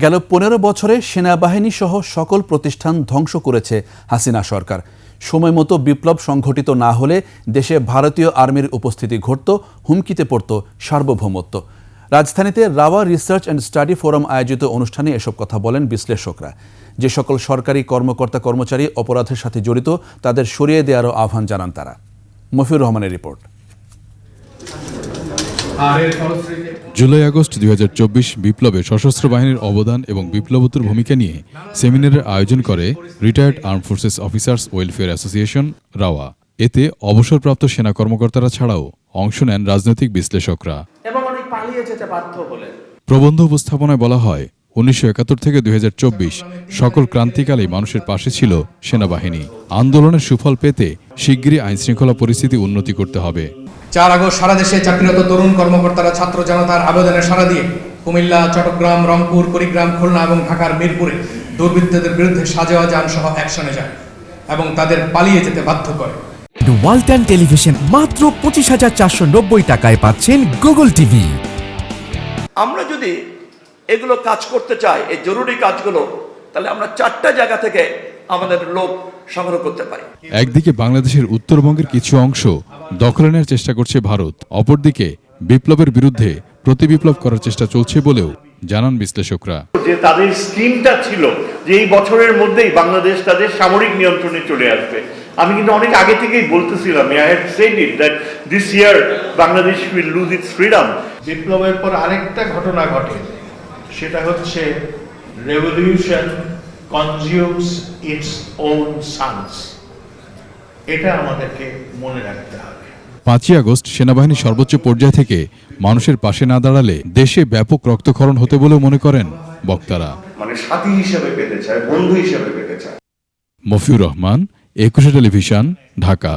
গেল পনেরো বছরে সেনাবাহিনী সহ সকল প্রতিষ্ঠান ধ্বংস করেছে হাসিনা সরকার। সময় মতো বিপ্লব সংঘটিত না হলে দেশে ভারতীয় আর্মির উপস্থিতি ঘটত, হুমকিতে পড়ত সার্বভৌমত্ব। রাজধানীতে রাওয়া রিসার্চ অ্যান্ড স্টাডি ফোরাম আয়োজিত অনুষ্ঠানে এসব কথা বলেন বিশ্লেষকরা। যে সকল সরকারি কর্মকর্তা কর্মচারী অপরাধের সাথে জড়িত, তাদের সরিয়ে দেওয়ারও আহ্বান জানান তারা। মফিউর রহমানের রিপোর্ট। জুলাই আগস্ট দুই হাজার চব্বিশ বিপ্লবে সশস্ত্র বাহিনীর অবদান এবং বিপ্লবোত্তর ভূমিকা নিয়ে সেমিনারের আয়োজন করে retired armed forces officers welfare association rava. এতে অবসরপ্রাপ্ত সেনা কর্মকর্তারা ছাড়াও অংশ নেন রাজনৈতিক বিশ্লেষকরা। এবং অনেক পালিয়ে যেতে বাধ্য প্রবন্ধ উপস্থাপনায় বলা হয় উনিশশো একাত্তর থেকে দুই সকল ক্রান্তিকালেই মানুষের পাশে ছিল সেনাবাহিনী। আন্দোলনের সুফল পেতে শিগগিরই আইনশৃঙ্খলা পরিস্থিতি উন্নতি করতে হবে। চার আগস্ট সারা দেশে চাকরিরত তরুণ কর্মকর্তারা ছাত্র জনতার আবেদনে সাড়া দিয়ে কুমিল্লা চট্টগ্রাম রংপুর কুড়িগ্রাম খুলনা এবং ঢাকার মিরপুরে দুর্বৃত্তদের বিরুদ্ধে সাজেওয়া যান সহ অ্যাকশনে যায় এবং তাদের পালিয়ে যেতে বাধ্য করে। ওয়ালটন টেলিভিশন মাত্র পঁচিশ হাজার চারশো নব্বই টাকায় পাচ্ছেন গুগল টিভি। আমরা যদি এগুলো কাজ করতে চাই এই জরুরি কাজগুলো তাহলে আমরা চারটা জায়গা থেকে আমাদের লোক সংগ্রহ করতে পারি। একদিকে বাংলাদেশের উত্তরবঙ্গের কিছু অংশ দখলে নেওয়ার চেষ্টা করছে ভারত অপরদিকে বিপ্লবের বিরুদ্ধে প্রতিবিপ্লব করার চেষ্টা চলছে বলেও জানান বিশ্লেষকরা। যে তাদের স্কিমটা ছিল যে এই বছরের মধ্যেই বাংলাদেশ তাদের সামরিক নিয়ন্ত্রণে চলে আসবে। আমি কিন্তু অনেক আগে থেকেই বলতেছিলাম I had said it that this year Bangladesh will lose its freedom বিপ্লবের পর আরেকটা ঘটনা ঘটে। সেটা হচ্ছে revolution consumes its own sons এটা আমাদেরকে মনে রাখতে হবে। পাঁচই আগস্ট সেনাবাহিনী সর্বোচ্চ পর্যায় থেকে মানুষের পাশে না দাঁড়ালে দেশে ব্যাপক রক্তক্ষরণ হতে বলেও মনে করেন বক্তারা। মানে সাথী হিসেবে পেতে চায় বন্ধু হিসেবে পেতে চায়। মফিউর রহমান একুশে টেলিভিশন ঢাকা।